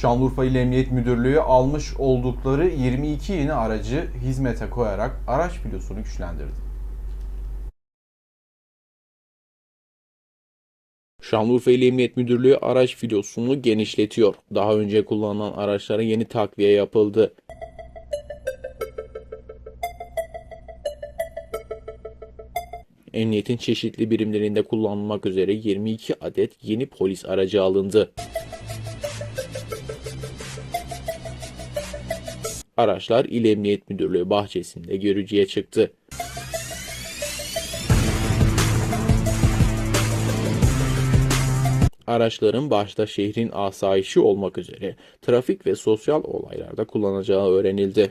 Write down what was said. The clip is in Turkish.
Şanlıurfa İl Emniyet Müdürlüğü almış oldukları 22 yeni aracı hizmete koyarak araç filosunu güçlendirdi. Şanlıurfa İl Emniyet Müdürlüğü araç filosunu genişletiyor. Daha önce kullanılan araçlara yeni takviye yapıldı. Emniyetin çeşitli birimlerinde kullanılmak üzere 22 adet yeni polis aracı alındı. Araçlar İl Emniyet Müdürlüğü bahçesinde görücüye çıktı. Araçların başta şehrin asayişi olmak üzere trafik ve sosyal olaylarda kullanacağı öğrenildi.